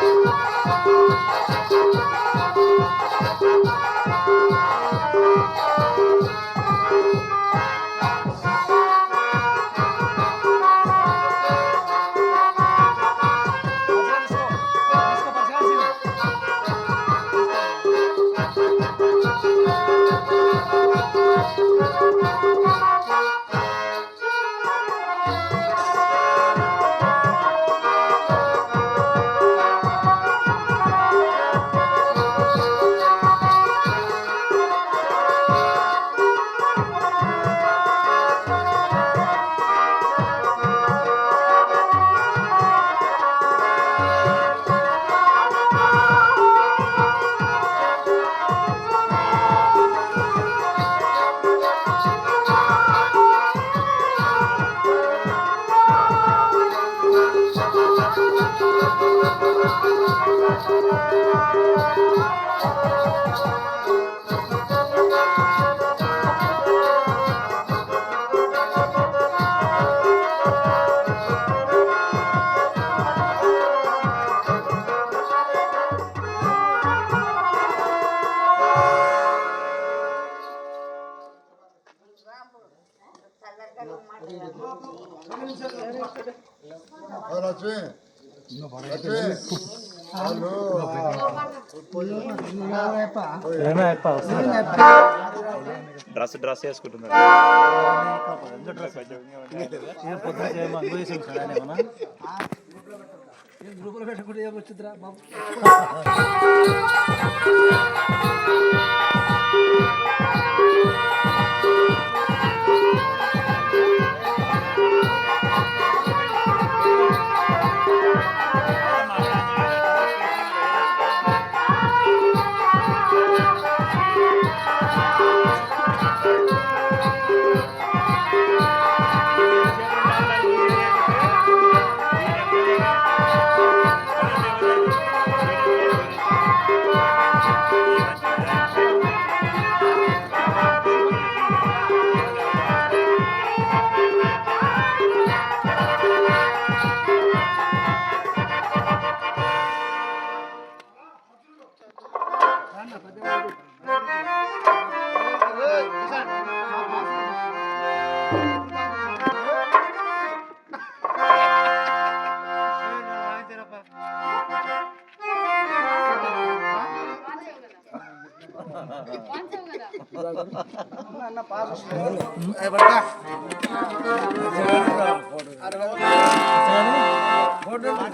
Thank you. Dress dress వేసుకుంటున్నారు గ్రూపులో పెట్టుకుంటే ఏమొచ్చుద్రా బాబు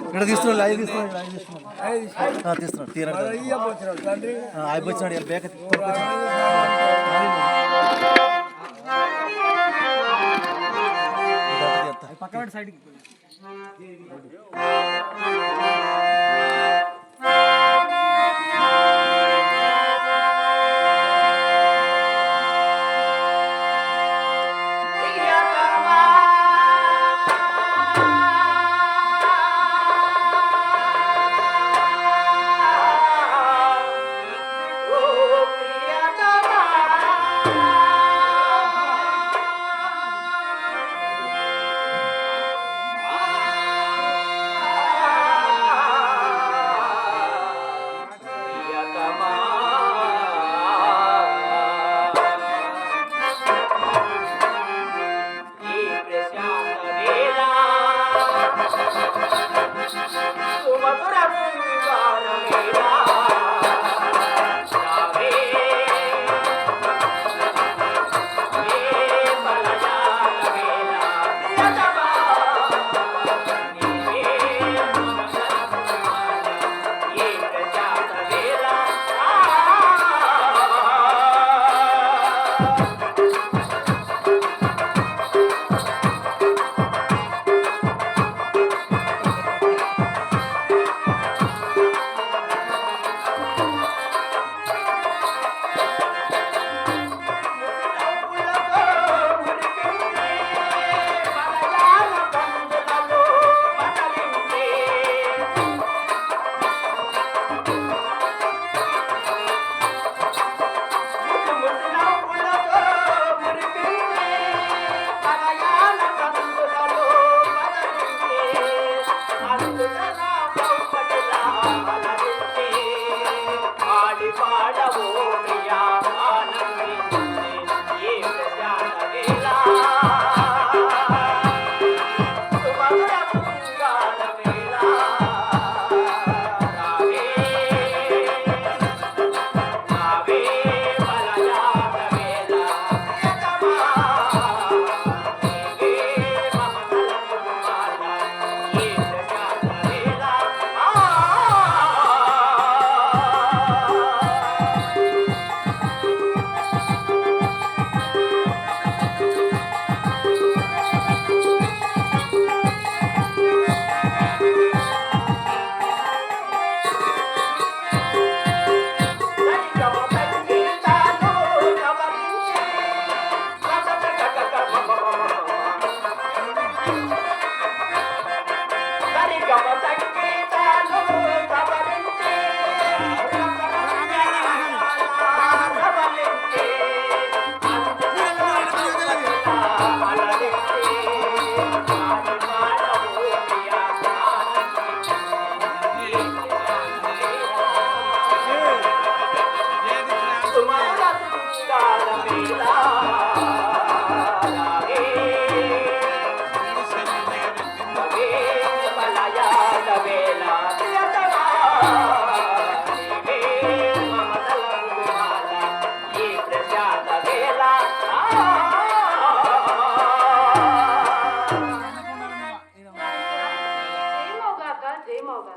ఇక్కడ తీస్తున్నాడు ఐదు తీస్తున్నాడు ఐదు తీస్తున్నాడు. తీస్తున్నాడు. తీరండి అయిపోయి వచ్చినాడు బేక పక్కన సైడ్కి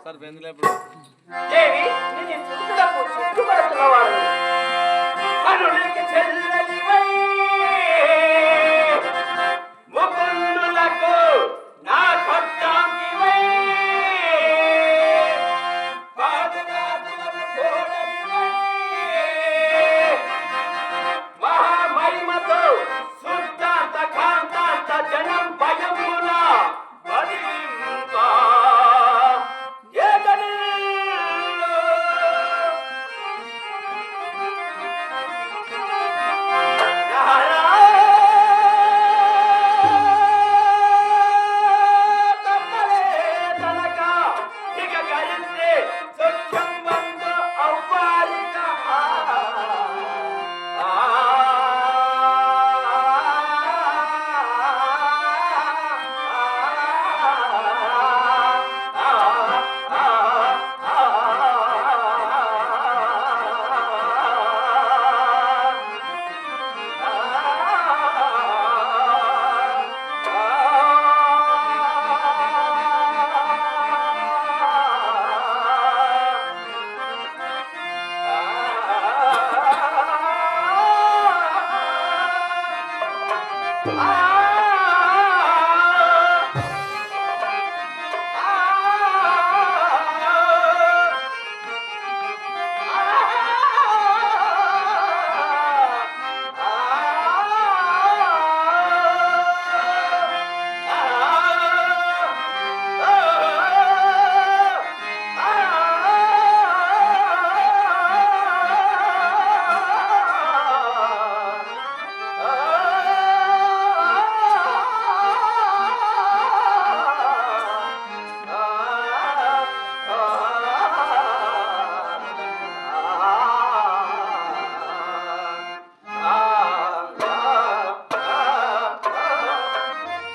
సార్ వెందులేపుడు దేవి నేను చూసినప్పుడు చుట్టుపడుతున్న వాడు చెల్లని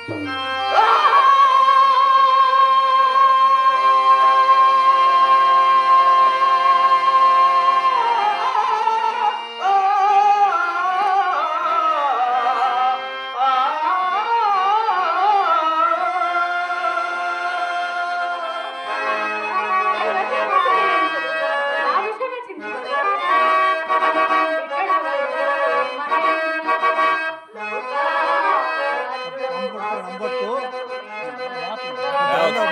Bye.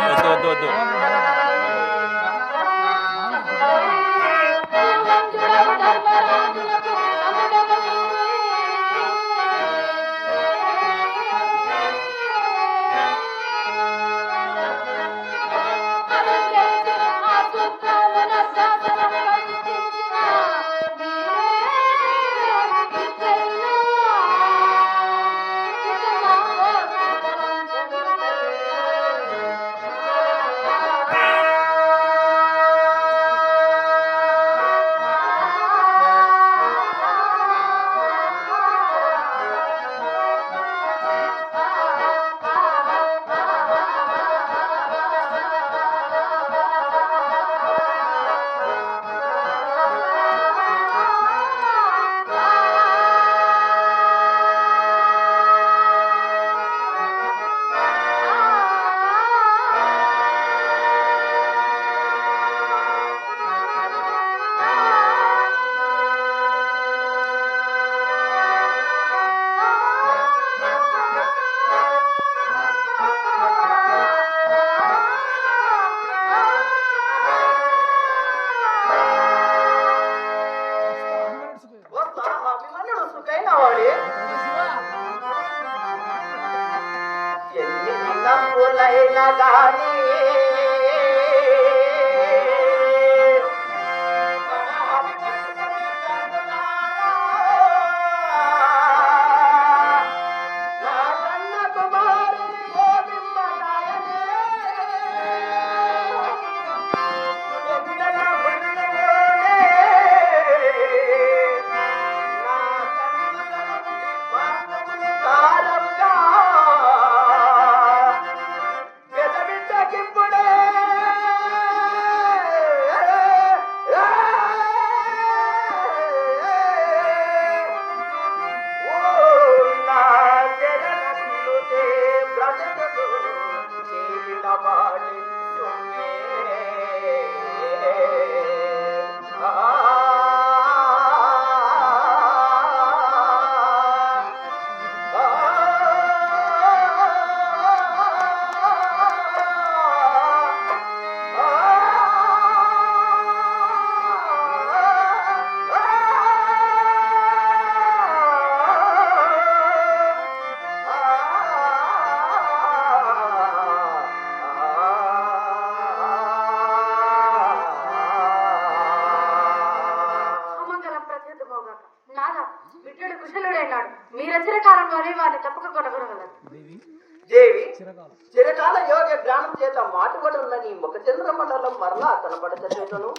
వద్దు వద్దు వద్దు. చిరకాల. యోగ జ్ఞానం చేత మాటుబడున్న నీ ముఖ చంద్ర మండలం మరలా కనబడతను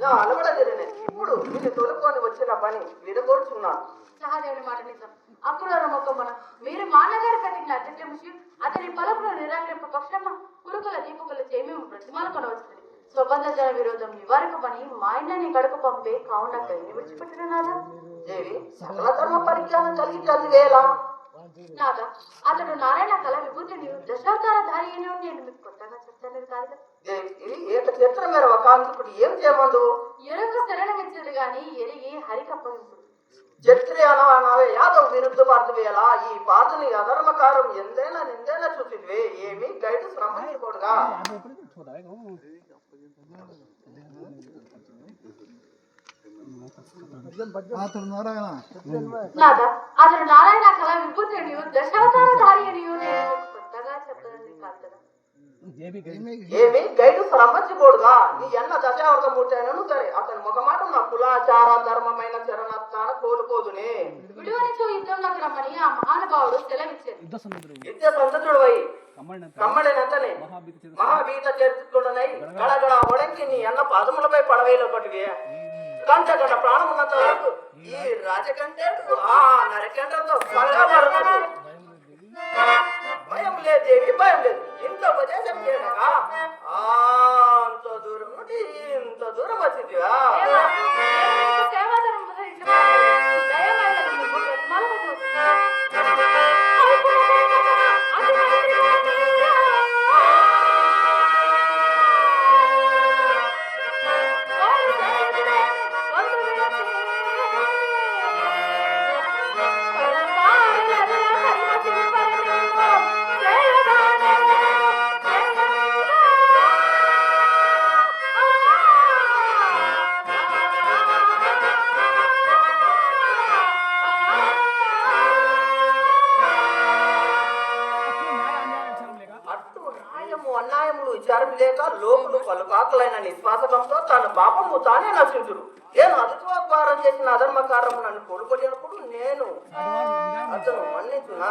నా అలవడదిరినే ఇప్పుడు నేను తోలుకొని వచ్చిన పని విడగోర్చున్నాను సహదేవుని మాట నిజం. అప్పుడు మొక్కమ్మన మీరు మాన్నగారి కట్టిన అత్యముషి అతని పలుపును నిరాకరింప పక్షమ కురుకుల దీపకుల చేమేము ప్రతిమాలు కొనవచ్చుంది స్వబంధ జన విరోధం నివారక పని మా ఇంటిని కడుపు పంపే కావున కైని విడిచిపెట్టిన నాదా దేవి సకల ధర్మ పరిజ్ఞానం కలిగి చదివేలా నాదా అతడు నారాయణ కళ విభూతిని దశావతార ధారి అయిన నేను మీకు కొత్తగా చెప్తాను కాదు చిత్ర మేర ఒక ఇప్పుడు ఏం చేయమందు? ఎరుక శరణమిచ్చదు గాని ఎరిగి హరికప్పగింపు చత్రి అనవే యాదవ్ విరుద్ధ భారతవేళ ఈ పాతని అధర్మకారం ఎందైనా నిందైనా చూసిద్వే ఏమి గైడ్ శ్రమ తీయకూడగా అతడు నారాయణ నాదా? అతడు నారాయణ కళ విభూతిని దశావతార ధారి అని నేను మీకు కొత్తగా చెప్తాను కాదు. కదా ఏమి? గైడు శ్రమించకూడగా నీ ఎన్న దశావత మూర్తైనను సరే. అతని ముఖమాట నా కులాచార ధర్మమైన చరణస్థాన కోలుకోదునే. విడువనిచో యుద్ధంలోకి రమ్మని ఆ మహానుభావుడు సెలవిచ్చారు. నిత్య సంతతుడు అయి కమ్మడినంతనే మహాబీత చేర్చుకుడనై గడగడ. ఒడంకి నీ అన్న పాదములపై పడవేలో ఒకటివి కంట ప్రాణం ఉన్నంత వరకు ఈ రాజకంటే ఆ నరకంటతో పాపము తానే నశించుడు నేను అధికారం చేసిన అధర్మకారం నన్ను కోల్పడినప్పుడు నేను అతను మన్నించునా?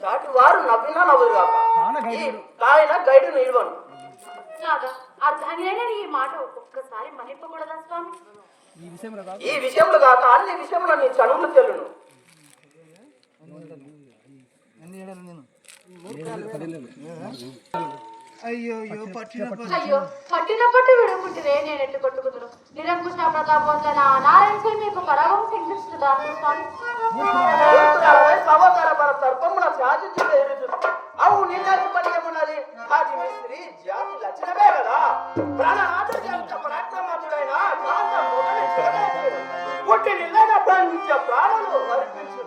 చాటి వారు నవ్వినా నవ్వుగాక. ఈ ఆయన గైడు నిల్వను అర్థమైనా ఈ మాట ఒక్కసారి మన్నింపకూడదా స్వామి? ఈ విషయంలో కాక అన్ని విషయంలో నీ చనువులు తెలును నేను? అయ్యో అయ్యో పట్టిన అయ్యో పట్టినప్పుడు పట్టు నేను ఎట్లు కొట్టుకుదును నిరంకుశ ప్రతాపవంతన? నారాయణ స్వామి యొక్క పరాభవం శంకిస్తుందా సమాచార పర సర్పమున శాసించేది అవు నీలాంటి పని ఏమున్నది అది జాతి కదా. ప్రాణ ఆచరించేంత ప్రయత్నమాతుడైన పుట్టి నిల్లైన ప్రాణించే ప్రాణులు అర్పించు